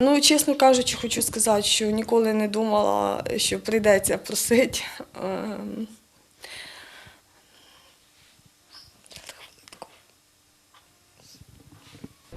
Ну, чесно кажучи, хочу сказати, що ніколи не думала, що прийдеться просити.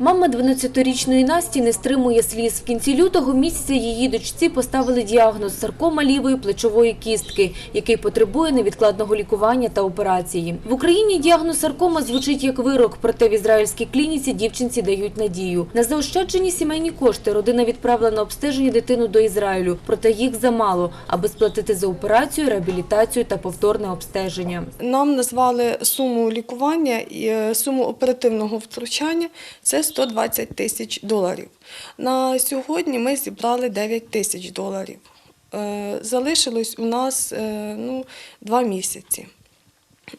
Мама 12-річної Насті не стримує сліз. В кінці лютого місяця її дочці поставили діагноз саркома лівої плечової кістки, який потребує невідкладного лікування та операції. В Україні діагноз саркома звучить як вирок, проте в ізраїльській клініці дівчинці дають надію. На заощаджені сімейні кошти родина відправила на обстеження дитину до Ізраїлю, проте їх замало, аби сплатити за операцію, реабілітацію та повторне обстеження. Нам назвали суму лікування і е, суму оперативного втручання це 120 тисяч доларів. На сьогодні ми зібрали 9 тисяч доларів. Е, Залишилось у нас е, ну, два місяці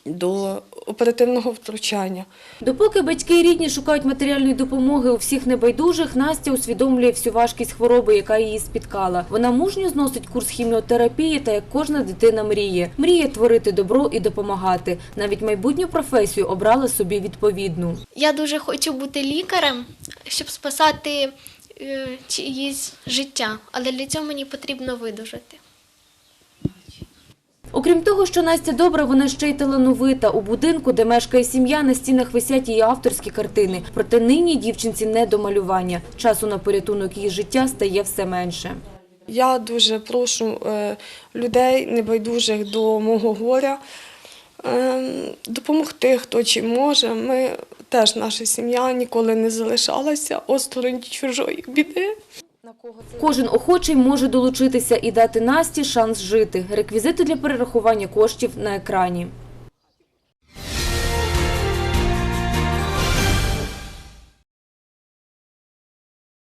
до оперативного втручання. Допоки батьки і рідні шукають матеріальної допомоги у всіх небайдужих, Настя усвідомлює всю важкість хвороби, яка її спіткала. Вона мужньо зносить курс хіміотерапії та як кожна дитина мріє. Мріє творити добро і допомагати. Навіть майбутню професію обрала собі відповідну. Я дуже хочу бути лікарем, щоб спасати е, чиїсь життя, але для цього мені потрібно видужати. Окрім того, що Настя добра, вона ще й талановита. У будинку, де мешкає сім'я, на стінах висять її авторські картини. Проте нині дівчинці не до малювання. Часу на порятунок її життя стає все менше. Я дуже прошу е, людей, небайдужих до мого горя, е, допомогти, хто чим може. Ми теж, наша сім'я ніколи не залишалася осторонь чужої біди. Кожен охочий може долучитися і дати Насті шанс жити. Реквізити для перерахування коштів на екрані.